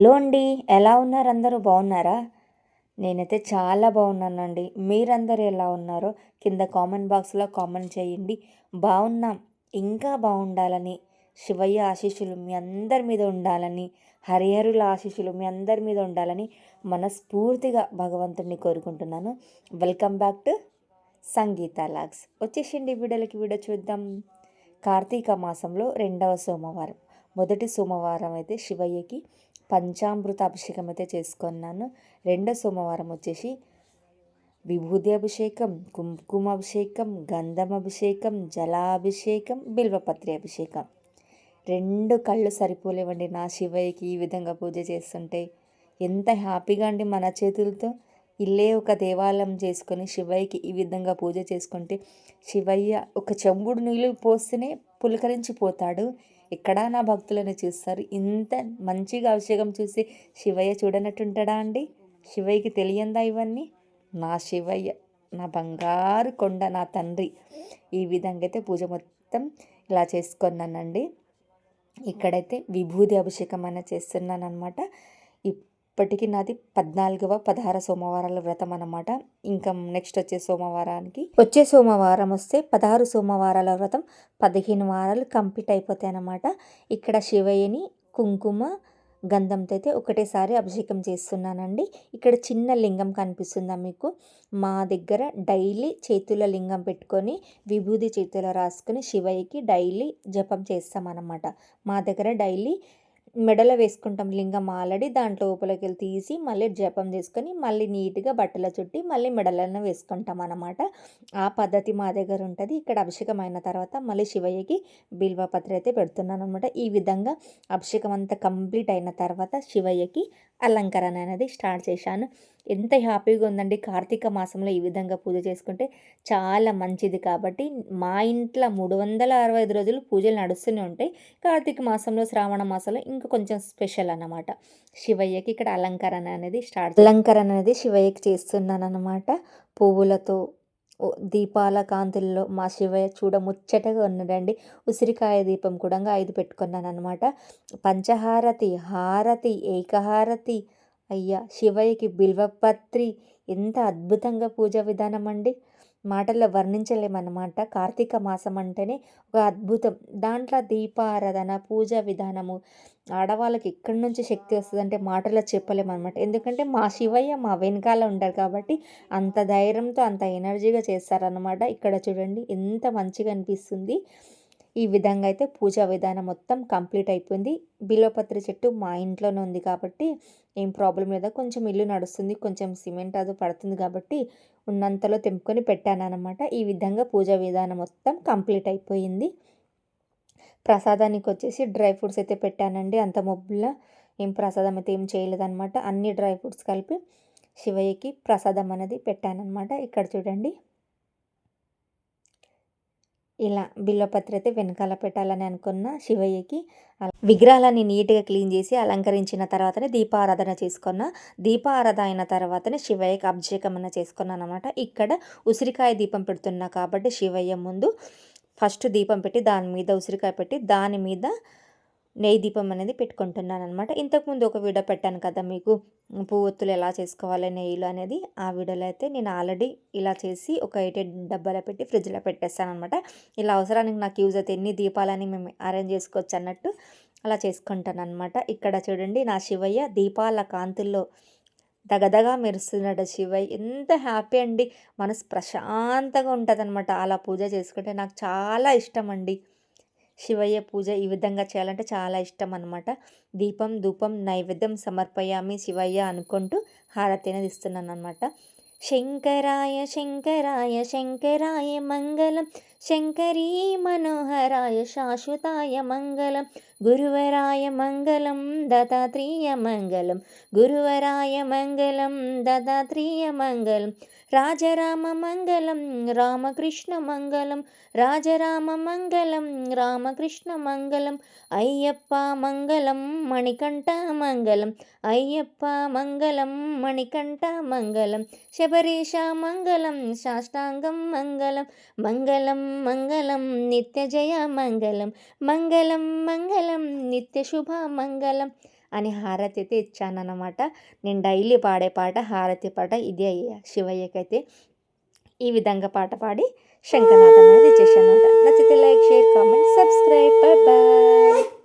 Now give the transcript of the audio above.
Hello అండి ఎలా ఉన్నారు అందరూ? బాగున్నారా? నేనైతే చాలా బాగున్నానండి. మీరందరూ ఎలా ఉన్నారో కింద కామెంట్ బాక్స్లో కామెంట్ చేయండి. బాగున్నాం. ఇంకా బాగుండాలని శివయ్య ఆశీస్సులు మీ అందరి మీద ఉండాలని హరిహరుల ఆశీస్సులు మీ అందరి మీద ఉండాలని మనస్ఫూర్తిగా భగవంతుడిని కోరుకుంటున్నాను. Welcome back to Sangeetha logs. వచ్చేసిండి వీడియోలకి వీడియో చూద్దాం. కార్తీక మాసంలో రెండవ సోమవారం. మొదటి సోమవారం అయితే శివయ్యకి పంచామృత అభిషేకం అయితే చేసుకున్నాను. రెండో సోమవారం వచ్చేసి విభూతి అభిషేకం కుంకుమ అభిషేకం గంధం అభిషేకం జలాభిషేకం బిల్వపత్రి అభిషేకం. రెండు కళ్ళు సరిపోలేవండి నా శివయ్యకి ఈ విధంగా పూజ చేస్తుంటే. ఎంత హ్యాపీగా అండి మన చేతులతో. ఇల్లే ఒక దేవాలయం చేసుకొని శివయ్యకి ఈ విధంగా పూజ చేసుకుంటే శివయ్య ఒక చెంబుడు నీళ్ళు పోస్తేనే పులకరించిపోతాడు. ఎక్కడ నా భక్తులను చూస్తారు. ఇంత మంచిగా అభిషేకం చూసి శివయ్య చూడనట్టుంటాడా అండి? శివయ్యకి తెలియందా ఇవన్నీ? నా శివయ్య నా బంగారు కొండ నా తండ్రి. ఈ విధంగా అయితే పూజ మొత్తం ఇలా చేసుకున్నానండి. ఇక్కడైతే విభూది అభిషేకం అయినా చేస్తున్నాను అనమాట ఇప్పటికీ నాది పద్నాలుగవ పదహార సోమవారాల వ్రతం అనమాట ఇంకా నెక్స్ట్ వచ్చే సోమవారానికి వచ్చే సోమవారం వస్తే పదహారు సోమవారాల వ్రతం పదిహేను వారాలు కంప్లీట్ అయిపోతాయి అనమాట ఇక్కడ శివయ్యని కుంకుమ గంధంతో అయితే ఒకటేసారి అభిషేకం చేస్తున్నానండి. ఇక్కడ చిన్న లింగం కనిపిస్తుందా మీకు? మా దగ్గర డైలీ చేతుల లింగం పెట్టుకొని విభూది చేతుల రాసుకొని శివయ్యకి డైలీ జపం చేస్తామన్నమాట. మా దగ్గర డైలీ మెడలో వేసుకుంటాం. లింగం ఆల్రెడీ దాంట్లో లోపలికి వెళ్ళి తీసి మళ్ళీ జపం చేసుకొని మళ్ళీ నీట్గా బట్టల చుట్టి మళ్ళీ మెడలను వేసుకుంటాం అనమాట ఆ పద్ధతి మా దగ్గర ఉంటుంది. ఇక్కడ అభిషేకం అయిన తర్వాత మళ్ళీ శివయ్యకి బిల్వపత్ర అయితే పెడుతున్నాను అనమాట ఈ విధంగా అభిషేకం అంతా కంప్లీట్ అయిన తర్వాత శివయ్యకి అలంకరణ అనేది స్టార్ట్ చేశాను. ఎంత హ్యాపీగా ఉందండి. కార్తీక మాసంలో ఈ విధంగా పూజ చేసుకుంటే చాలా మంచిది కాబట్టి మా ఇంట్లో మూడు వందల అరవై ఐదు రోజులు పూజలు నడుస్తూనే ఉంటాయి. కార్తీక మాసంలో శ్రావణ మాసంలో ఇంకా కొంచెం స్పెషల్ అన్నమాట. శివయ్యకి ఇక్కడ అలంకరణ అనేది స్టార్ట్ అలంకరణ అనేది శివయ్యకి చేస్తున్నాను అనమాట పువ్వులతో దీపాల కాంతుల్లో మా శివయ్య చూడ ముచ్చటగా ఉన్నాడండి. ఉసిరికాయ దీపం కూడా ఐదు పెట్టుకున్నాను అనమాట పంచహారతి హారతి ఏకహారతి. అయ్యా శివయ్యకి బిల్వపత్రి. ఎంత అద్భుతంగా పూజ విధానం అండి. మాటల్లో వర్ణించలేమన్నమాట. కార్తీక మాసం అంటేనే ఒక అద్భుతం. దాంట్లో దీపారాధన పూజ విధానము ఆడవాళ్ళకి ఎక్కడి నుంచి శక్తి వస్తుంది అంటే మాటల్లో చెప్పలేమన్నమాట. ఎందుకంటే మా శివయ్య మా వెనకాల ఉంటారు కాబట్టి అంత ధైర్యంతో అంత ఎనర్జీగా చేస్తారనమాట ఇక్కడ చూడండి ఎంత మంచిగా అనిపిస్తుంది. ఈ విధంగా అయితే పూజా విధానం మొత్తం కంప్లీట్ అయిపోయింది. బిలోపత్రి చెట్టు మా ఇంట్లోనే ఉంది కాబట్టి ఏం ప్రాబ్లం లేదా కొంచెం ఇల్లు నడుస్తుంది కొంచెం సిమెంట్ అది పడుతుంది కాబట్టి ఉన్నంతలో తెంపుకొని పెట్టాను అనమాట ఈ విధంగా పూజా విధానం మొత్తం కంప్లీట్ అయిపోయింది. ప్రసాదానికి వచ్చేసి డ్రై ఫ్రూట్స్ అయితే పెట్టానండి. అంత మొబ్బులా ఏం ప్రసాదం అయితే ఏం చేయలేదన్నమాట. అన్ని డ్రై ఫ్రూట్స్ కలిపి శివయ్యకి ప్రసాదం అనేది పెట్టానమాట ఇక్కడ చూడండి. ఇలా బిల్వపత్ర అయితే వెనకాల పెట్టాలని అనుకున్న శివయ్యకి విగ్రహాలని నీట్గా క్లీన్ చేసి అలంకరించిన తర్వాతనే దీపారాధన చేసుకున్న దీపారాధన అయిన తర్వాతనే శివయ్యకి అభిషేకం అన్న చేసుకున్నాను అనమాట ఇక్కడ ఉసిరికాయ దీపం పెడుతున్నా కాబట్టి శివయ్య ముందు ఫస్ట్ దీపం పెట్టి దాని మీద ఉసిరికాయ పెట్టి దాని మీద నెయ్యి దీపం అనేది పెట్టుకుంటున్నాను అనమాట ఇంతకుముందు ఒక వీడియో పెట్టాను కదా మీకు. పువ్వొత్తులు ఎలా చేసుకోవాలి నెయ్యిలు అనేది. ఆ వీడియోలో అయితే నేను ఆల్రెడీ ఇలా చేసి ఒక ఎయిట్ డబ్బాలో పెట్టి ఫ్రిడ్జ్లో పెట్టేస్తాను అనమాట ఇలా అవసరానికి నాకు యూజ్ అయితే ఎన్ని దీపాలని మేము అరేంజ్ చేసుకోవచ్చు అన్నట్టు అలా చేసుకుంటాను అనమాట ఇక్కడ చూడండి నా శివయ్య దీపాల కాంతుల్లో దగదగా మెరుస్తున్నాడు శివయ్య. ఎంత హ్యాపీ అండి. మనసు ప్రశాంతంగా ఉంటుంది అనమాట అలా పూజ చేసుకుంటే నాకు చాలా ఇష్టం అండి. శివయ్య పూజ ఈ విధంగా చేయాలంటే చాలా ఇష్టం అనమాట దీపం ధూపం నైవేద్యం సమర్పయామి శివయ్య అనుకుంటూ హారతి అనేది ఇస్తున్నాను అనమాట శంకరాయ శంకరాయ శంకరాయ మంగళం. శంకరీ మనోహరాయ శాశ్వతాయ మంగళం గురువరాయ మంగళం దత్తాత్రేయ మంగళం గురువరాయ మంగళం దత్తాత్రేయ మంగళం రాజరామ మంగళం రామకృష్ణ మంగళం రాజరామ మంగళం రామకృష్ణ మంగళం అయ్యప్ప మంగళం మణికంఠ మంగళం అయ్యప్ప మంగళం మణికంఠ మంగళం శబరీష మంగళం సాష్టాంగం మంగళం మంగళం మంగళం నిత్య జయ మంగళం మంగళం మంగళం నిత్య శుభ మంగళం అని హారతి అయితే ఇచ్చానన్నమాట. నేను డైలీ పాడే పాట హారతి పాట ఇది అయ్యా శివయ్యకైతే. ఈ విధంగా పాట పాడి శంకరనాథం అనేది చేశాను నచ్చితే like share comment subscribe bye